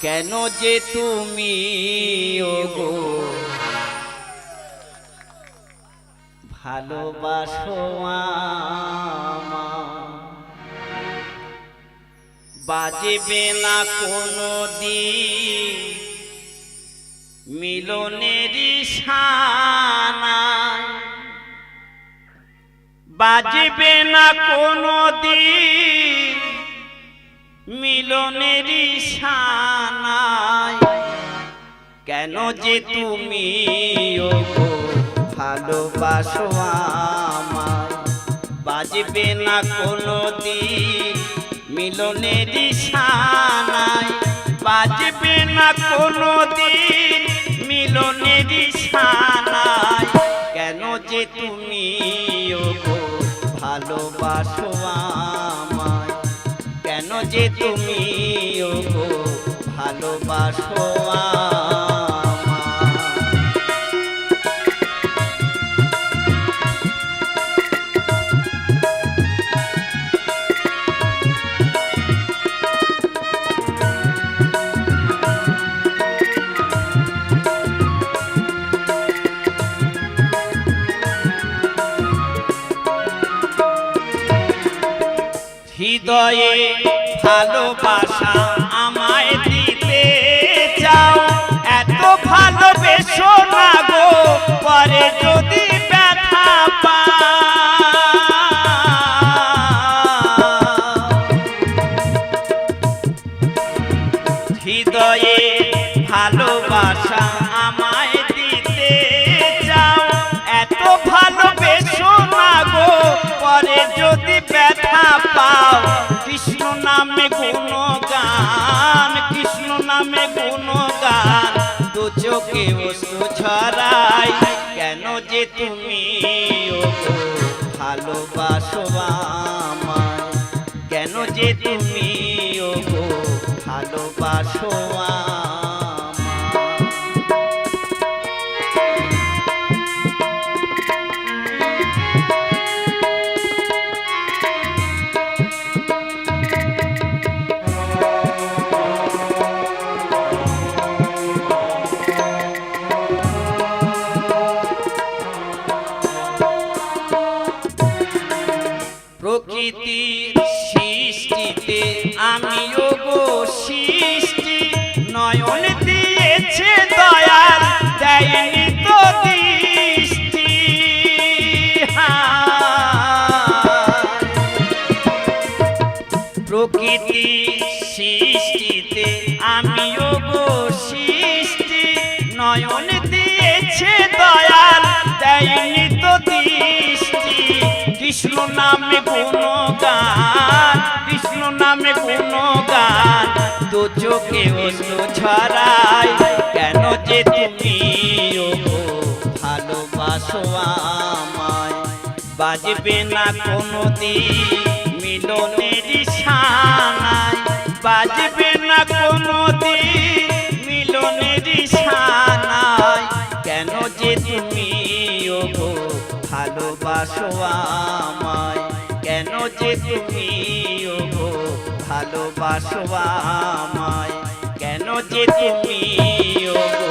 কেন যে তুমি ওগো ভালোবাসো। বাজবে না কোনো দিন মিলনের বাজবে না কোনো দিন মিলনের সানায় কেন যে তুমি ভালোবাসো আমায়। বাজবে না কোনো দিন মিলনের সানায় বাজবে না কোনো দিন মিলনের সানায় কেন যে তুমি ভালোবাসো কেন যে তুমি ভালোবাসো হৃদয়ে ভালোবাসা আমায় দিতে চাও? এত ভালোবেসো না গো পরে যদি ব্যথা পাও হৃদয়ে ভালোবাসা চোখে বস্তু ছড়াই কেন যে তুমি ভালোবাসো আমায়? কেন যে তুমি ভালোবাসো আমায়? প্রকৃতির সৃষ্টিতে, আমিও গো সৃষ্টি। নয়ন দিয়েছে দয়াল, দেয়নি তো দৃষ্টি। প্রকৃতি সৃষ্টিতে, আমিও গো সৃষ্টি। নয়ন দিয়েছে দয়াল, দেয়নি তো দৃষ্টি। কৃষ্ণ নামে গুণগান, কৃষ্ণ নামে গুণগান। তো চোখে অশ্রু ছড়াই, কেন যে তুমি ভালোবাসো আমায়? বাজবে না কোনো দিন মিলনের সানায় বাজবে না কোনো দিন মিলনের সানায় কেন যে তুমি ভালোবাসো আমায়? কেন যে তুমি ওগো ভালোবাসো আমায়। কেন যে তুমি ওগো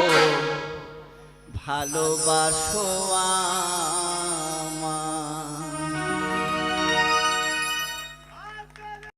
ভালোবাসো আমায়